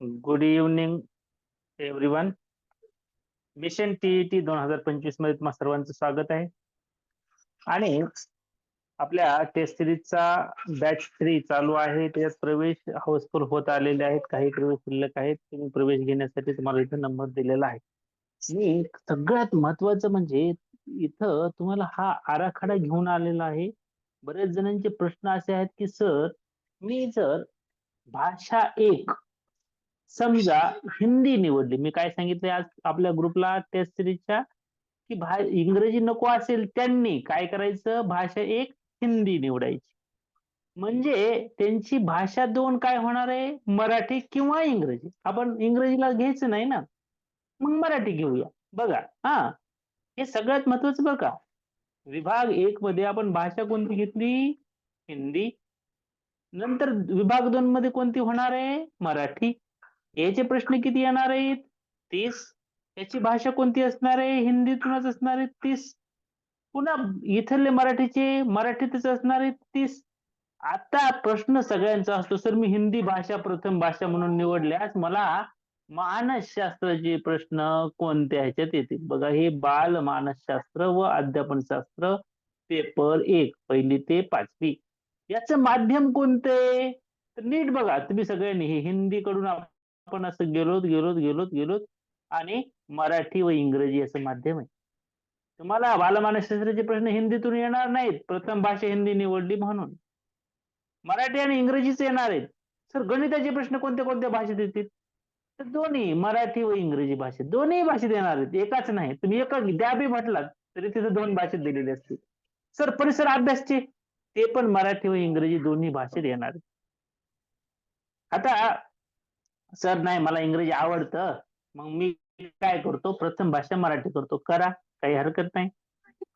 Good evening everyone mission TET दोन हजार पंचवीसमध्ये तुम्हाला सर्वांचं स्वागत आहे. आणि आपल्या टेस्ट सिरीजचा बॅच थ्री चालू आहे. त्याच्यात प्रवेश हाऊसफुल होत आलेले आहेत. काही प्रवेश शिल्लक आहेत. तुम्ही प्रवेश घेण्यासाठी तुम्हाला इथं नंबर दिलेला आहे. मी सगळ्यात महत्वाचं म्हणजे इथं तुम्हाला हा आराखडा घेऊन आलेला आहे. बरेच जणांचे प्रश्न असे आहेत की सर मी जर भाषा एक समजा हिंदी निवडली. मी काय सांगितलंय आज आपल्या ग्रुपला टेस्ट सिरीजच्या की भा इंग्रजी नको असेल त्यांनी काय करायचं? भाषा एक हिंदी निवडायची. म्हणजे त्यांची भाषा दोन काय होणार आहे? मराठी किंवा इंग्रजी. आपण इंग्रजीला घ्यायचं नाही ना? मग मराठी घेऊया. बघा हा. हे सगळ्यात महत्वाचं बरं का? विभाग एक मध्ये आपण भाषा कोणती घेतली? हिंदी. नंतर विभाग दोन मध्ये कोणती होणार आहे? मराठी. याचे प्रश्न किती येणार आहेत? तीस. याची भाषा कोणती असणार आहे? हिंदीतूनच असणार आहे तीस. पुन्हा इथले मराठीचे मराठीतच असणार आहे तीस. आता प्रश्न सगळ्यांचा असतो सर मी हिंदी भाषा प्रथम भाषा म्हणून निवडल्यास मला मानसशास्त्राचे प्रश्न कोणत्या ह्याच्यात येतील? बघा हे बाल मानसशास्त्र व अध्यापनशास्त्र पेपर एक पहिली ते पाचवी. याचं माध्यम कोणते? तर नीट बघा तुम्ही सगळ्यांनी हे हिंदी कडून आपण असं गेलोत गेलोत गेलोत गेलोत आणि मराठी व इंग्रजी असं माध्यम आहे. तुम्हाला बालमानसशास्त्राचे प्रश्न हिंदीतून येणार नाहीत. प्रथम भाषा हिंदी निवडली म्हणून. मराठी आणि इंग्रजीच येणार आहेत. सर गणिताचे प्रश्न कोणत्या कोणत्या भाषेत येतील? तर दोन्ही मराठी व इंग्रजी भाषेत. दोन्ही भाषेत येणार आहेत. एकाच नाही. तुम्ही एका द्या बी म्हटलात तरी तिथे दोन भाषेत दिलेले असतील. सर परिसर अभ्यासचे? ते पण मराठी व इंग्रजी दोन्ही भाषेत येणार आहेत. आता सर नाही मला इंग्रजी आवडतं. मग मी काय करतो? प्रथम भाषा मराठी करतो. करा काही हरकत नाही.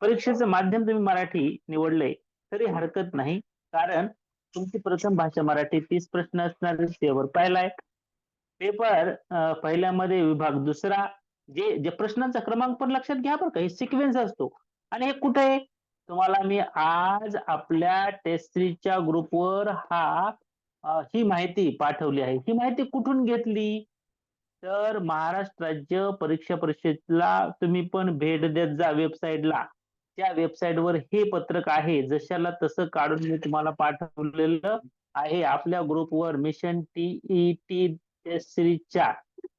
परीक्षेचं माध्यम तुम्ही मराठी निवडलंय तरी हरकत नाही. कारण तुमची प्रथम भाषा मराठी तीस प्रश्न असणार पेपर पाहिलाय. आहे पेपर पहिल्यामध्ये विभाग दुसरा. जे जे प्रश्नांचा क्रमांक पण लक्षात घ्या बरं का हे सिक्वेन्स असतो. आणि हे कुठे आहे? तुम्हाला मी आज आपल्या टेस्ट्रीच्या ग्रुपवर हा ही माहिती पाठवली आहे. ही माहिती कुठून घेतली? तर महाराष्ट्र राज्य परीक्षा परिषदेला तुम्ही पण भेट देत जा वेबसाईटला त्या वेबसाईटवर हे पत्रक आहे. जशाला तसं काढून मी तुम्हाला पाठवलेलं आहे आपल्या ग्रुपवर मिशन टीई टी सिरीजच्या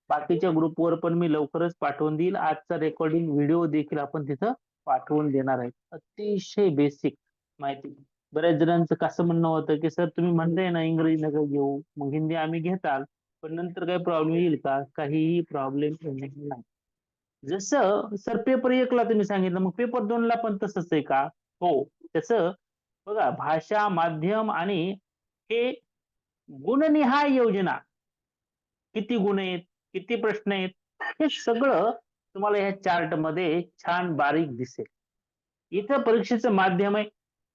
बाकीच्या ग्रुपवर पण मी लवकरच पाठवून देईल. आजचा रेकॉर्डिंग व्हिडिओ देखील आपण तिथं पाठवून देणार आहे. अतिशय बेसिक माहिती. बऱ्याच जणांचं कसं म्हणणं होतं की सर तुम्ही म्हणताय ना इंग्रजी नका घेऊ मग हिंदी आम्ही घेताल पण नंतर काही प्रॉब्लेम येईल का? काहीही प्रॉब्लेम नाही. जसं सर पेपर एकला तुम्ही सांगितलं मग पेपर दोनला पण तसंच आहे का? हो तस. बघा भाषा माध्यम आणि हे गुणनिहाय योजना. किती गुण आहेत किती प्रश्न आहेत हे सगळं तुम्हाला ह्या चार्टमध्ये छान बारीक दिसेल. इथं परीक्षेचं माध्यम आहे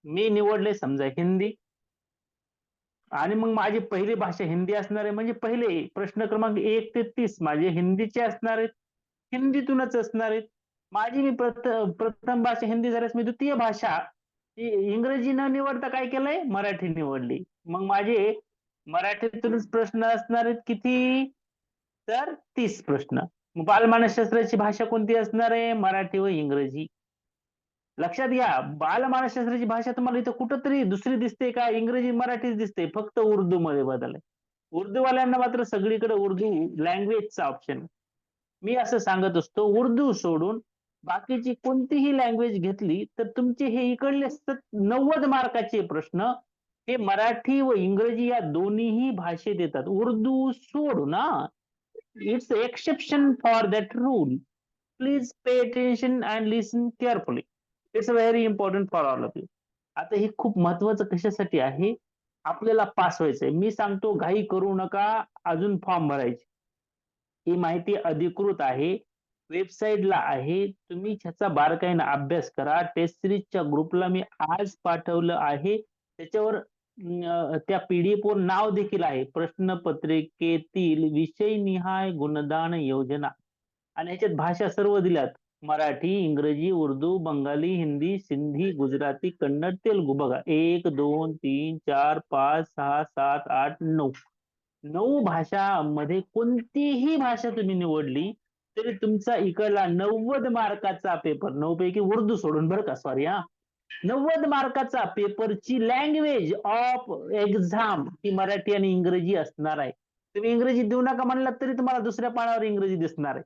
मी निवडले समजा हिंदी. आणि मग माझी पहिली भाषा हिंदी असणार आहे. म्हणजे पहिले प्रश्न क्रमांक एक ते तीस माझे हिंदीचे असणार आहेत. हिंदीतूनच असणार आहेत. माझी मी प्रथम भाषा हिंदी झाल्यास मी द्वितीय भाषा. इंग्रजी न निवडता काय केलंय? मराठी निवडली. मग माझे मराठीतूनच प्रश्न असणार आहेत किती? तर तीस प्रश्न. बालमानसशास्त्राची भाषा कोणती असणार आहे? मराठी व इंग्रजी. लक्षात घ्या बालमानसशास्त्राची भाषा तुम्हाला इथं कुठंतरी दुसरी दिसते का? इंग्रजी मराठीच दिसते फक्त उर्दू मध्ये बदल आहे. उर्दूवाल्यांना मात्र सगळीकडे उर्दू लँग्वेजचा ऑप्शन मी असं सांगत असतो उर्दू सोडून बाकीची कोणतीही लँग्वेज घेतली तर तुमचे हे इकडले नव्वद मार्काचे प्रश्न हे मराठी व इंग्रजी या दोन्हीही भाषेत येतात. उर्दू सोड ना it's exception for that rule please pay attention and listen carefully it's very important for all of you आता हे खूप महत्वाचं कशासाठी आहे? आपल्याला पास व्हायचंय. मी सांगतो घाई करू नका अजून फॉर्म भरायचे. ही माहिती अधिकृत आहे. वेबसाईटला आहे. तुम्ही ह्याचा बारकाईनं अभ्यास करा. टेस्ट सिरीजच्या ग्रुपला मी आज पाठवलं आहे. त्याच्यावर त्या पीडीएफ वर नाव देखील आहे. प्रश्नपत्रिकेतील विषय निहाय गुणदान योजना. आणि ह्याच्यात भाषा सर्व दिल्यात. मराठी इंग्रजी उर्दू बंगाली हिंदी सिंधी गुजराती कन्नड तेलगू. बघा एक दोन तीन चार पाच सहा सात आठ नऊ. नऊ भाषामध्ये कोणतीही भाषा तुम्ही निवडली तरी तुमचा इकडला नव्वद मार्काचा पेपर नऊ पैकी उर्दू सोडून बरं का? सॉरी हा. नव्वद मार्काचा पेपरची लँग्वेज ऑफ एक्झाम ही मराठी आणि इंग्रजी असणार आहे. तुम्ही इंग्रजी देऊ नका म्हणलात तरी तुम्हाला दुसऱ्या पानावर इंग्रजी दिसणार आहे.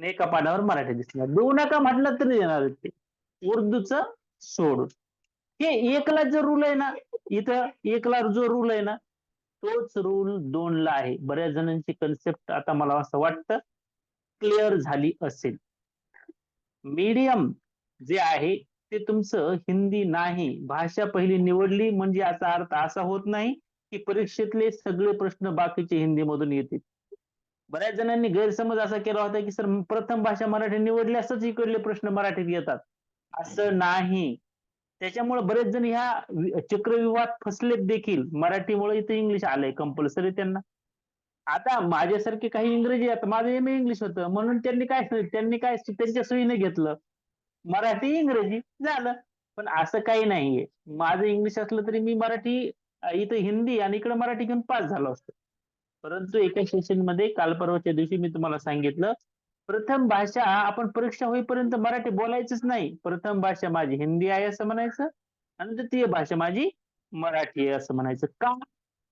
एका पानावर मराठी दिसणार. देऊ नका म्हटलं तरी देणार ते. उर्दूचं सोडून. हे एकला जो रूल आहे ना इथं एकला जो रूल आहे ना तोच रूल दोनला आहे. बऱ्याच जणांची कन्सेप्ट आता मला असं वाटतं क्लिअर झाली असेल. मीडियम जे आहे ते तुमचं हिंदी नाही. भाषा पहिली निवडली म्हणजे याचा अर्थ असा होत नाही की परीक्षेतले सगळे प्रश्न बाकीचे हिंदीमधून येतील. बऱ्याच जणांनी गैरसमज असा केला होता की सर प्रथम भाषा मराठी निवडली असंच इकडले प्रश्न मराठीत येतात. असं नाही. त्याच्यामुळे बरेच जण ह्या वि- चक्रव्यूहात फसलेत देखील. मराठीमुळे इथे इंग्लिश आलंय कंपल्सरी त्यांना. आता माझ्यासारखे काही इंग्रजी आता माझं एम इंग्लिश होतं. म्हणून त्यांनी काय त्यांनी काय त्यांच्या सोयीने घेतलं. मराठी इंग्रजी झालं. पण असं काही नाहीये. माझं इंग्लिश असलं तरी मी मराठी इथं हिंदी आणि इकडे मराठी घेऊन पास झालो असतो. परंतु एका सेशनमध्ये काल परवाच्या दिवशी मी तुम्हाला सांगितलं प्रथम भाषा आपण परीक्षा होईपर्यंत मराठी बोलायचंच नाही. प्रथम भाषा माझी हिंदी आहे असं म्हणायचं आणि द्वितीय भाषा माझी मराठी आहे असं म्हणायचं. का?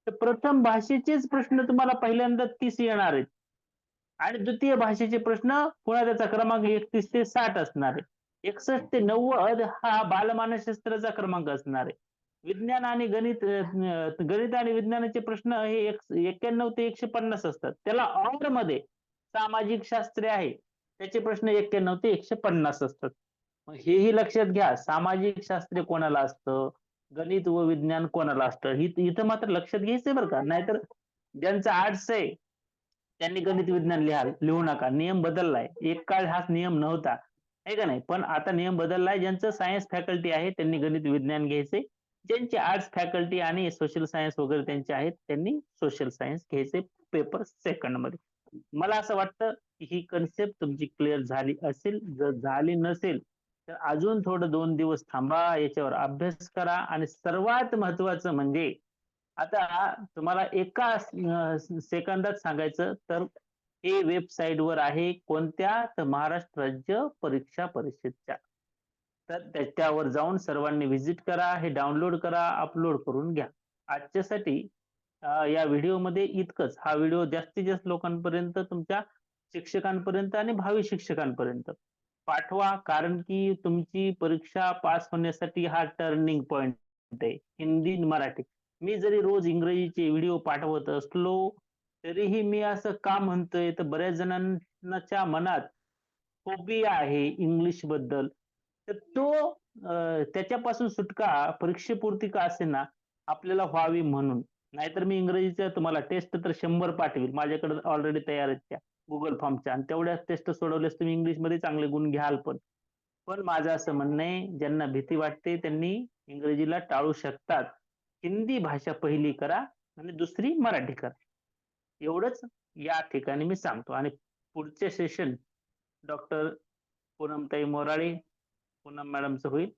तर प्रथम भाषेचेच प्रश्न तुम्हाला पहिल्यांदा तीस येणार आहेत. आणि द्वितीय भाषेचे प्रश्न पुन्हा त्याचा क्रमांक एकतीस ते साठ असणार आहे. एकसष्ट ते नव्वद हा बालमानसशास्त्राचा क्रमांक असणार आहे. विज्ञान आणि गणित गणित आणि विज्ञानाचे प्रश्न हे एक्क्याण्णव ते एकशे पन्नास असतात. त्याला ऑर्डरमध्ये सामाजिक शास्त्रे आहे त्याचे प्रश्न एक्क्याण्णव ते एकशे पन्नास असतात. मग हेही लक्षात घ्या सामाजिक शास्त्रे कोणाला असतं? गणित व विज्ञान कोणाला असतं? इथं मात्र लक्षात घ्यायचंय बरं का. नाहीतर ज्यांचं आर्ट्स आहे त्यांनी गणित विज्ञान लिहा लिहू नका. नियम बदललाय. एक काळ हाच नियम नव्हता. आहे का नाही? पण आता नियम बदललाय. ज्यांचं सायन्स फॅकल्टी आहे त्यांनी गणित विज्ञान घ्यायचे ज्यांचे आर्ट्स फॅकल्टी आणि सोशल सायन्स वगैरे त्यांचे आहेत त्यांनी सोशल सायन्स घ्यायचे पेपर सेकंडमध्ये. मला असं वाटतं की ही कन्सेप्ट तुमची क्लिअर झाली असेल. जर झाली नसेल तर अजून थोडं दोन दिवस थांबा याच्यावर अभ्यास करा. आणि सर्वात महत्वाचं म्हणजे आता तुम्हाला एका सेकंदात सांगायचं तर हे वेबसाईट वर आहे कोणत्या तर महाराष्ट्र राज्य परीक्षा परिषदच्या. तर त्याच्यावर जाऊन सर्वांनी व्हिजिट करा हे डाउनलोड करा अपलोड करून घ्या. आजच्यासाठी या व्हिडिओमध्ये इतकंच. हा व्हिडिओ जास्तीत जास्त लोकांपर्यंत तुमच्या शिक्षकांपर्यंत आणि भावी शिक्षकांपर्यंत पाठवा कारण की तुमची परीक्षा पास होण्यासाठी हा टर्निंग पॉइंट आहे. हिंदी आणि मराठी. मी जरी रोज इंग्रजीचे व्हिडिओ पाठवत असलो तरीही मी असं का म्हणतोय? तर बऱ्याच जणांच्या मनात फोबिया आहे इंग्लिशबद्दल. तर तो त्याच्यापासून सुटका परीक्षेपुरती का असेना आपल्याला व्हावी म्हणून. नाहीतर मी इंग्रजीचं तुम्हाला टेस्ट तर शंभर पाठवेल. माझ्याकडे ऑलरेडी तयार आहेत त्या गुगल फॉर्मच्या आणि तेवढ्या टेस्ट सोडवल्यास तुम्ही इंग्लिशमध्ये चांगले गुण घ्याल पण. पण माझं असं म्हणणं आहे ज्यांना भीती वाटते त्यांनी इंग्रजीला टाळू शकतात. हिंदी भाषा पहिली करा आणि दुसरी मराठी करा. एवढंच या ठिकाणी मी सांगतो. आणि पुढचे सेशन डॉक्टर पूनमताई मोराळे Poonam Madam's wheel.